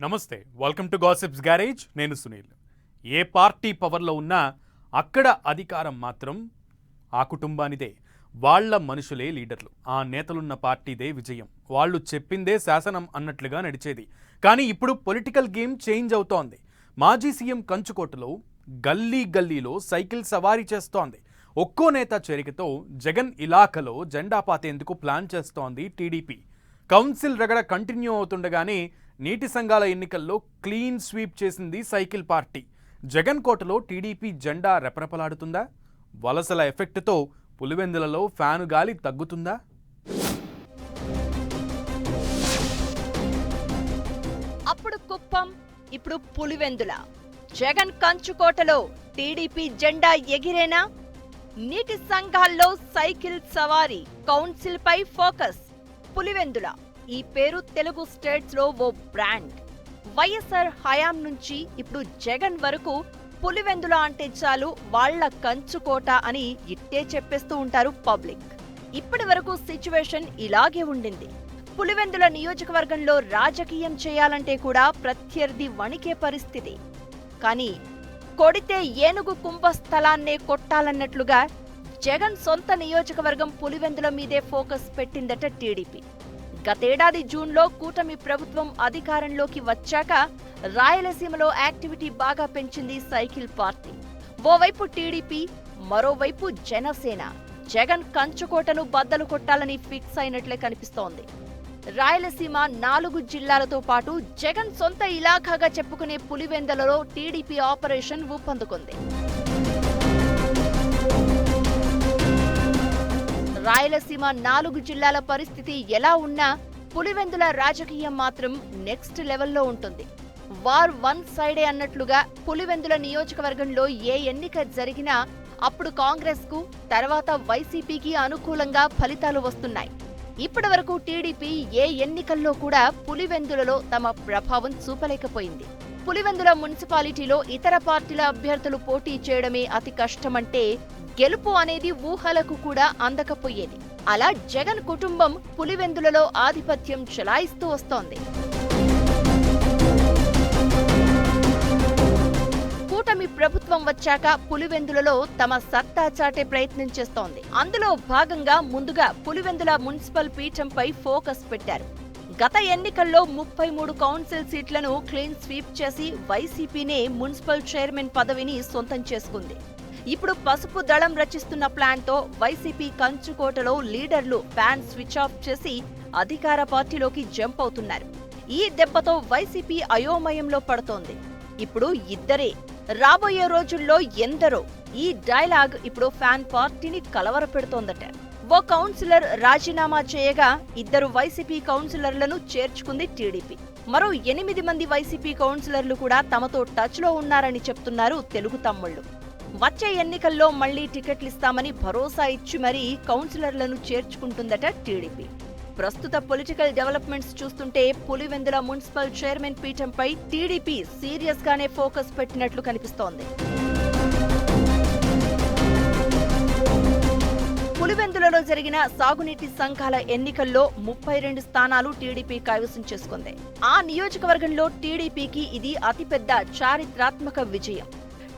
నమస్తే welcome to gossips garage నేను సునీల్. ఏ party పవర్లో ఉన్నా అక్కడ అధికారం మాత్రం ఆ కుటుంబానిదే. వాళ్ళ మనుషులే లీడర్లు. ఆ నేతలున్న పార్టీదే విజయం. వాళ్ళు చెప్పిందే శాసనం అన్నట్లుగా నడిచేది. కానీ ఇప్పుడు పొలిటికల్ గేమ్ చేంజ్ అవుతోంది. మాజీ సీఎం కంచుకోటలో గల్లీ గల్లీలో సైకిల్ సవారీ చేస్తోంది. ఒక్కో నేత చేరికతో జగన్ ఇలాఖలో జెండా పాతేందుకు ప్లాన్ చేస్తోంది టీడీపీ. కౌన్సిల్ రగడ కంటిన్యూ అవుతుండగానే నీటి సంఘాల ఎన్నికల్లో క్లీన్ స్వీప్ చేసింది సైకిల్ పార్టీ. జగన్ కోటలో టీడీపీ జెండా రెపరెపలాడుతుందా? వలసల ఎఫెక్ట్తో పులివెందులలో ఫ్యాను గాలి తగ్గుతుందా? అప్పుడు కుప్పం ఇప్పుడు పులివెందుల. జగన్ కంచుకోటలో టీడీపీ జెండా ఎగిరేనా? నీటి సంఘాల్లో సైకిల్ సవారీ కౌన్సిల్ పై ఫోకస్. పులివెందుల. ఈ పేరు తెలుగు స్టేట్స్లో ఓ బ్రాండ్. వైఎస్ఆర్ హయాం నుంచి ఇప్పుడు జగన్ వరకు పులివెందుల అంటే చాలు వాళ్ళ కంచుకోట అని ఇట్టే చెప్పేస్తూ ఉంటారు పబ్లిక్. ఇప్పటి వరకు సిచ్యువేషన్ ఇలాగే ఉండింది. పులివెందుల నియోజకవర్గంలో రాజకీయం చేయాలంటే కూడా ప్రత్యర్థి వణికే పరిస్థితి. కానీ కొడితే ఏనుగు కుంభస్థలాన్నే కొట్టాలన్నట్లుగా జగన్ సొంత నియోజకవర్గం పులివెందుల మీదే ఫోకస్ పెట్టిందట టీడీపీ. గతేడాది జూన్లో కూటమి ప్రభుత్వం అధికారంలోకి వచ్చాక రాయలసీమలో యాక్టివిటీ బాగా పెంచింది సైకిల్ పార్టీ. ఓవైపు టీడీపీ మరోవైపు జనసేన. జగన్ కంచుకోటను బద్దలు కొట్టాలని ఫిక్స్ అయినట్లే కనిపిస్తోంది. రాయలసీమ నాలుగు జిల్లాలతో పాటు జగన్ సొంత ఇలాఖాగా చెప్పుకునే పులివెందలలో టీడీపీ ఆపరేషన్ ఊపందుకుంది. రాయలసీమ నాలుగు జిల్లాల పరిస్థితి ఎలా ఉన్నా పులివెందుల రాజకీయం మాత్రం నెక్స్ట్ లెవెల్లో ఉంటుంది. వార్ వన్ సైడే అన్నట్లుగా పులివెందుల నియోజకవర్గంలో ఏ ఎన్నిక జరిగినా అప్పుడు కాంగ్రెస్కు తర్వాత వైసీపీకి అనుకూలంగా ఫలితాలు వస్తున్నాయి. ఇప్పటి వరకు టీడీపీ ఏ ఎన్నికల్లో కూడా పులివెందులలో తమ ప్రభావం చూపలేకపోయింది. పులివెందుల మున్సిపాలిటీలో ఇతర పార్టీల అభ్యర్థులు పోటీ చేయడమే అతి కష్టమంటే గెలుపు అనేది ఊహలకు కూడా అందకపోయేది. అలా జగన్ కుటుంబం పులివెందులలో ఆధిపత్యం చెలాయిస్తూ వస్తోంది. కూటమి ప్రభుత్వం వచ్చాక పులివెందులలో తమ సత్తా చాటే ప్రయత్నం చేస్తోంది. అందులో భాగంగా ముందుగా పులివెందుల మున్సిపల్ పీఠంపై ఫోకస్ పెట్టారు. గత ఎన్నికల్లో ముప్పై మూడు కౌన్సిల్ సీట్లను క్లీన్ స్వీప్ చేసి వైసీపీనే మున్సిపల్ చైర్మన్ పదవిని సొంతం చేసుకుంది. ఇప్పుడు పసుపు దళం రచిస్తున్న ప్లాన్తో వైసీపీ కంచుకోటలో లీడర్లు ఫ్యాన్ స్విచ్ ఆఫ్ చేసి అధికార పార్టీలోకి జంప్ అవుతున్నారు. ఈ దెబ్బతో వైసీపీ అయోమయంలో పడుతోంది. ఇప్పుడు ఇద్దరే. రాబోయే రోజుల్లో ఎందరో. ఈ డైలాగ్ ఇప్పుడు ఫ్యాన్ పార్టీని కలవరపెడుతోందట. ఓ కౌన్సిలర్ రాజీనామా చేయగా ఇద్దరు వైసీపీ కౌన్సిలర్లను చేర్చుకుంది టీడీపీ. మరో ఎనిమిది మంది వైసీపీ కౌన్సిలర్లు కూడా తమతో టచ్లో ఉన్నారని చెప్తున్నారు తెలుగు తమ్ముళ్ళు వచ్చే ఎన్నికల్లో మళ్ళీ టికెట్లు ఇస్తామని భరోసా ఇచ్చి మరీ కౌన్సిలర్లను చేర్చుకుంటుందట టీడీపీ. ప్రస్తుత పొలిటికల్ డెవలప్మెంట్స్ చూస్తుంటే పులివెందుల మున్సిపల్ చైర్మన్ పీఠంపై టీడీపీ సీరియస్గానే ఫోకస్ పెట్టినట్లు కనిపిస్తోంది. పులివెందులలో జరిగిన సాగునీటి సంఘాల ఎన్నికల్లో ముప్పై రెండు స్థానాలు టీడీపీ కైవసం చేసుకుంది. ఆ నియోజకవర్గంలో టీడీపీకి ఇది అతిపెద్ద చారిత్రాత్మక విజయం.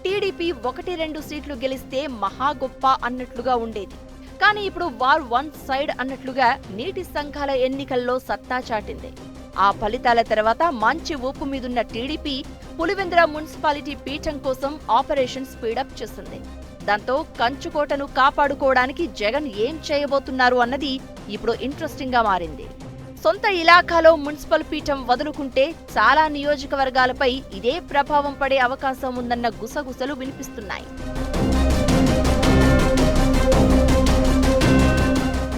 టీడీపీ ఒకటి రెండు సీట్లు గెలిస్తే మహా గొప్ప అన్నట్లుగా ఉండేది. కానీ ఇప్పుడు వార్ వన్ సైడ్ అన్నట్లుగా నీటి సంఘాల ఎన్నికల్లో సత్తా చాటింది. ఆ ఫలితాల తర్వాత మంచి ఊపు మీదున్న టీడీపీ పులివెందుల మున్సిపాలిటీ పీఠం కోసం ఆపరేషన్ స్పీడప్ చేసింది. దాంతో కంచుకోటను కాపాడుకోవడానికి జగన్ ఏం చేయబోతున్నారు అన్నది ఇప్పుడు ఇంట్రెస్టింగ్గా మారింది. సొంత ఇలాఖాలో మున్సిపల్ పీఠం వదులుకుంటే చాలా నియోజకవర్గాలపై ఇదే ప్రభావం పడే అవకాశం ఉందన్న గుసగుసలు వినిపిస్తున్నాయి.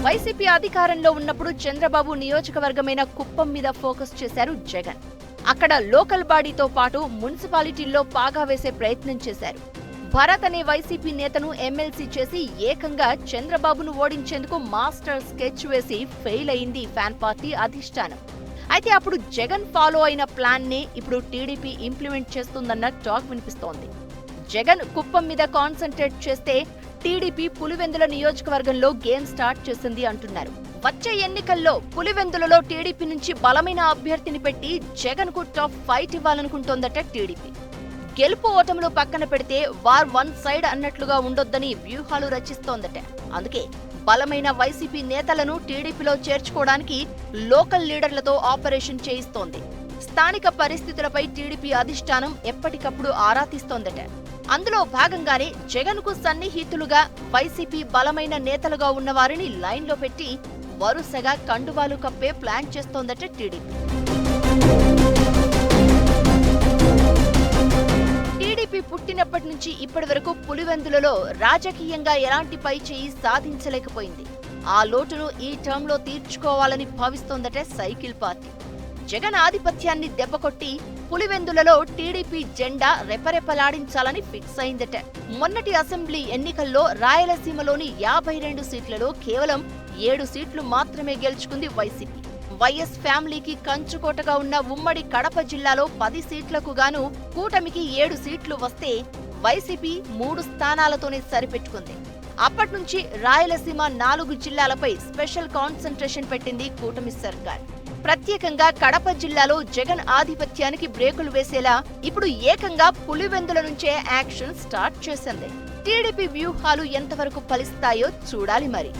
వైసీపీ అధికారంలో ఉన్నప్పుడు చంద్రబాబు నియోజకవర్గమైన కుప్పం మీద ఫోకస్ చేశారు జగన్. అక్కడ లోకల్ బాడీతో పాటు మున్సిపాలిటీల్లో పాగా వేసే ప్రయత్నం చేశారు. భరత్ అనే వైసీపీ నేతను ఎమ్మెల్సీ చేసి ఏకంగా చంద్రబాబును ఓడించేందుకు మాస్టర్ స్కెచ్ వేసి ఫెయిల్ అయింది ఫ్యాన్ పార్టీ అధిష్టానం. అయితే అప్పుడు జగన్ ఫాలో అయిన ప్లాన్ని ఇప్పుడు టీడీపీ ఇంప్లిమెంట్ చేస్తుందన్న టాక్ వినిపిస్తోంది. జగన్ కుప్పం మీద కాన్సన్ట్రేట్ చేస్తే టీడీపీ పులివెందుల నియోజకవర్గంలో గేమ్ స్టార్ట్ చేసింది అంటున్నారు. వచ్చే ఎన్నికల్లో పులివెందులలో టీడీపీ నుంచి బలమైన అభ్యర్థిని పెట్టి జగన్కు టాప్ ఫైట్ ఇవ్వాలనుకుంటోందట టీడీపీ. గెలుపు ఓటములు పక్కన పెడితే వార్ వన్ సైడ్ అన్నట్లుగా ఉండొద్దని వ్యూహాలు రచిస్తోందట. అందుకే బలమైన వైసీపీ నేతలను టీడీపీలో చేర్చుకోవడానికి లోకల్ లీడర్లతో ఆపరేషన్ చేయిస్తోంది. స్థానిక పరిస్థితులపై టీడీపీ అధిష్టానం ఎప్పటికప్పుడు ఆరా తీస్తోందట. అందులో భాగంగానే జగన్కు సన్నిహితులుగా వైసీపీ బలమైన నేతలుగా ఉన్నవారిని లైన్లో పెట్టి వరుసగా కండువాలు కప్పే ప్లాన్ చేస్తోందట టీడీపీ. బీజేపీ పుట్టినప్పటి నుంచి ఇప్పటి వరకు పులివెందులలో రాజకీయంగా ఎలాంటి పై చేయి సాధించలేకపోయింది. ఆ లోటును ఈ టర్మ్లో తీర్చుకోవాలని భావిస్తోందట సైకిల్ పార్టీ. జగన్ ఆధిపత్యాన్ని దెబ్బకొట్టి పులివెందులలో టీడీపీ జెండా రెపరెపలాడించాలని ఫిక్స్ అయిందట. మొన్నటి అసెంబ్లీ ఎన్నికల్లో రాయలసీమలోని యాభై రెండు సీట్లలో కేవలం ఏడు సీట్లు మాత్రమే గెలుచుకుంది వైసీపీ. వైఎస్ ఫ్యామిలీకి కంచుకోటగా ఉన్న ఉమ్మడి కడప జిల్లాలో పది సీట్లకు గాను కూటమికి ఏడు సీట్లు వస్తే వైసీపీ మూడు స్థానాలతోనే సరిపెట్టుకుంది. అప్పట్నుంచి రాయలసీమ నాలుగు జిల్లాలపై స్పెషల్ కాన్సంట్రేషన్ పెట్టింది కూటమి సర్కార్. ప్రత్యేకంగా కడప జిల్లాలో జగన్ ఆధిపత్యానికి బ్రేకులు వేసేలా ఇప్పుడు ఏకంగా పులివెందుల నుంచే యాక్షన్ స్టార్ట్ చేసింది. టీడీపీ వ్యూహాలు ఎంతవరకు ఫలిస్తాయో చూడాలి మరి.